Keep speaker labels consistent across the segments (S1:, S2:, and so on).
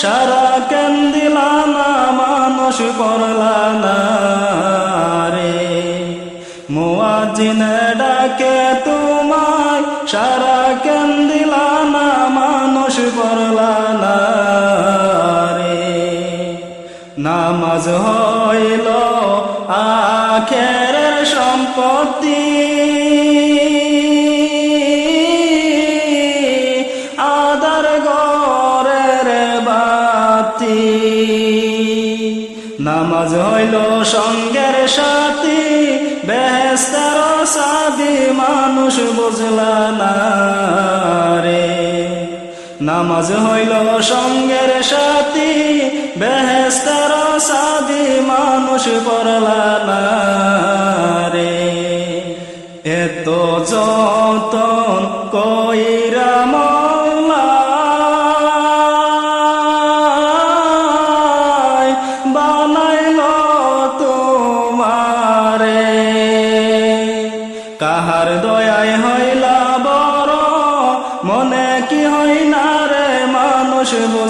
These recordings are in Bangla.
S1: সারা কেন দিলা না, মানুষ পড়লা না রে। মুয়াজিনে ডাকে, তোমায় সারা কেন দিলা না, মানুষ পড়লা না রে। নামাজ হইল আখের সম্পত্তি। নামাজ হইল সঙ্গের সাথী বেহেস্তার সাদি মানুষ বুঝলা না রে। নামাজ হইল সঙ্গের সাথী বেহেস্তার সাদি মানুষ পড়লা মানুষ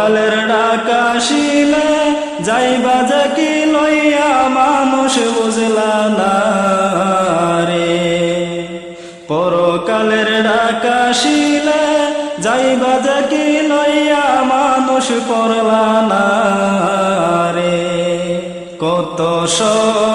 S1: পরকালের ডাকাশিলে যাইবা যে কি লইয়া মানুষ বুঝলা না রে। পরকালের ডাকাশিলে যাইবা যে কি লইয়া মানুষ পড়লা না রে। কত সময়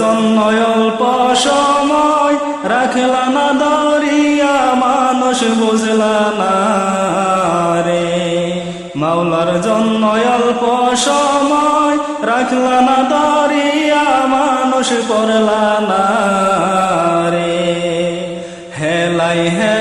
S1: জন্য অল্প সময় রাখলা না দরিয়া মানুষ বুঝলা না রে। মাওলার জন্য অল্প সময় রাখলা না দরিয়া মানুষ পড়লা না রে। হেলাই হেলাই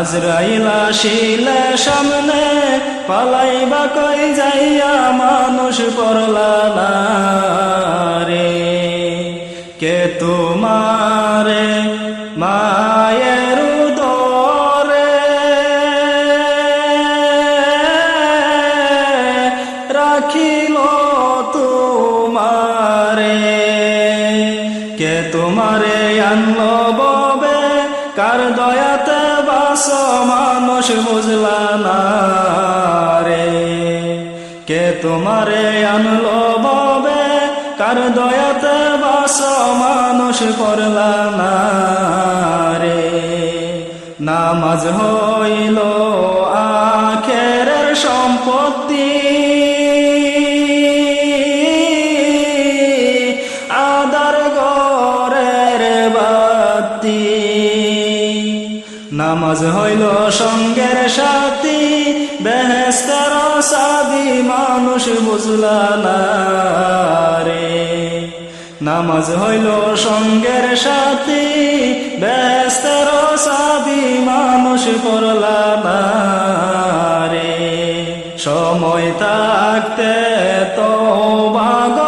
S1: আজরাইলা শিলে সামনে, পালাইবা কই যাইয়া মানুষ পড়লা রে কে তোমারে মায়ের উদরে? রাখিল তোমারে। কে তোমারে আনলো ববে? কার দয়াতে মানুষ বুঝলা না রে। কে তোমারে আনলো ববে? কার দয়াতে বাস মানুষ পড়লা না রে? নামাজ হইল নামাজ হইল সঙ্গের সাথী বেহেস্তের সাদি মানুষ বুঝলা না রে। নামাজ হইল সঙ্গের সাথী বেহেস্তের সাদি মানুষ করলা রে। সময় থাকতে তো বাগ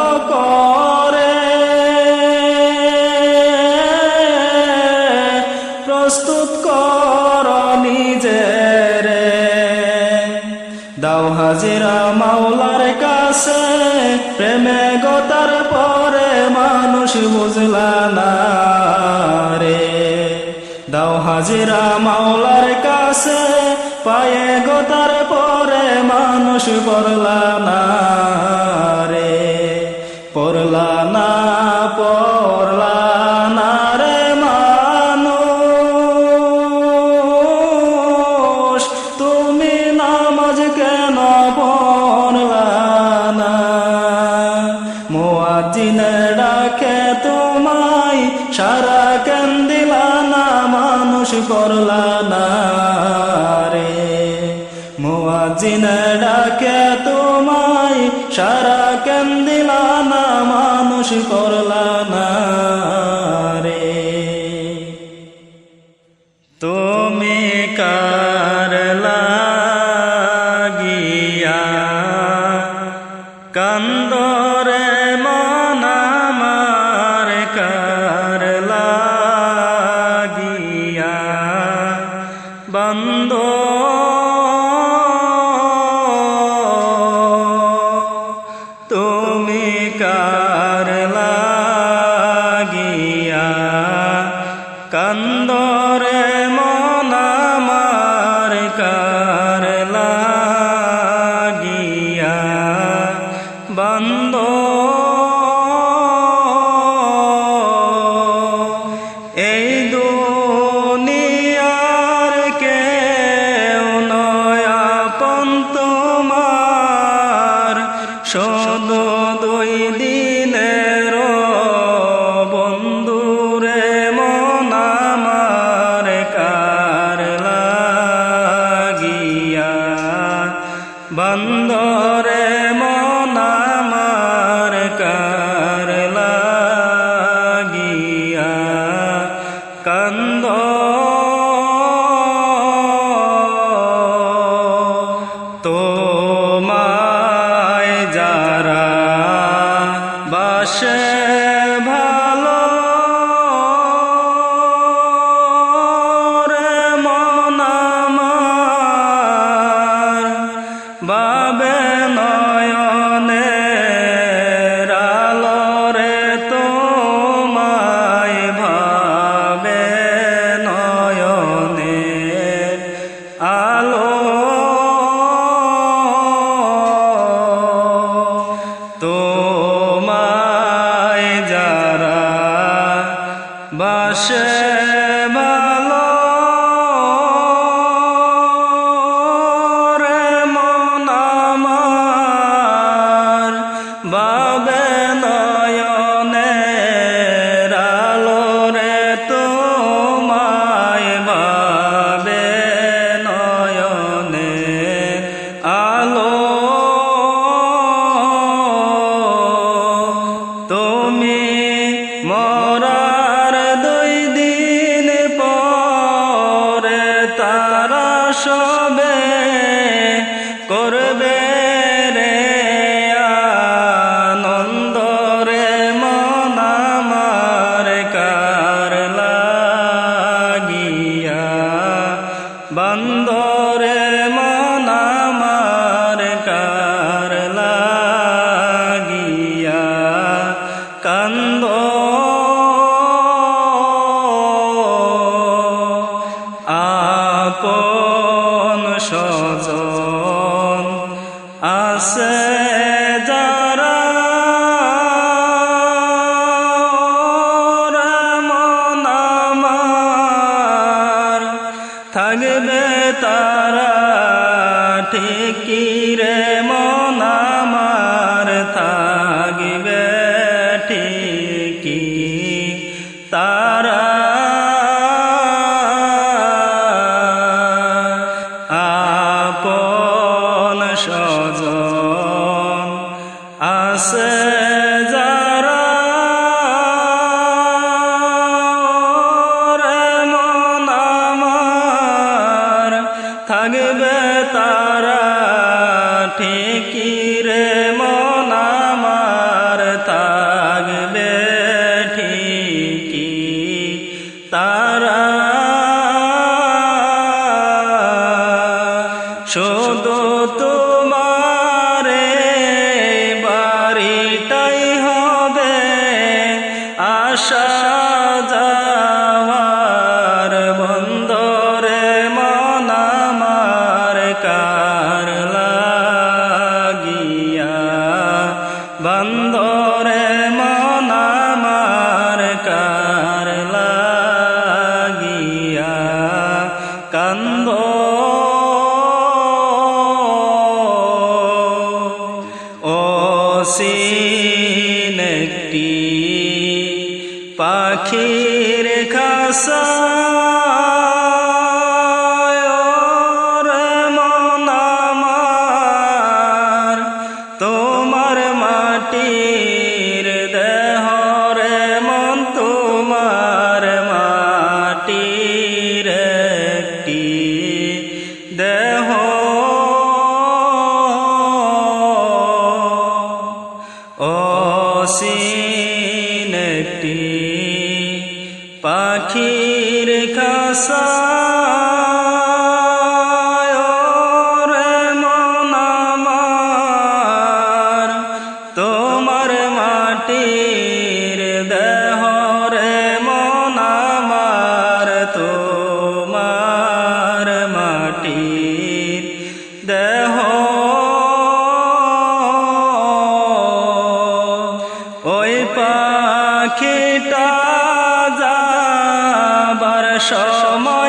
S1: হাজিরা মাওলার কাছে, প্রেমে গতার পরে মানুষ বুঝলা না রে। দাও হাজিরা মাওলার কাছে, পায়ে গতার পরে মানুষ পড়লা না মোয়াজিনে ডাকে তোমায় সারা কেন দিলা না? মানুষ করলা না রে। তুমি কার লাগিয়া কান্দরে মনামার কার লাগিয়া? বন্ধ দুনিয়ায় সবে করবে 大。বন্দরে সময়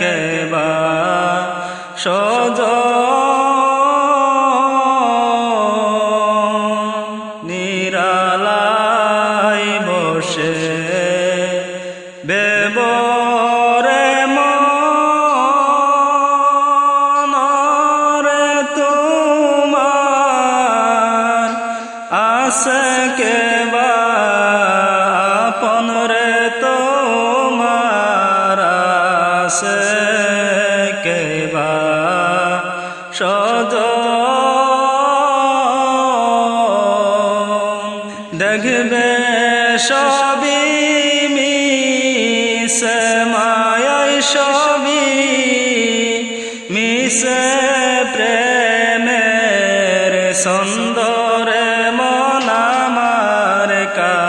S1: كاذب حتى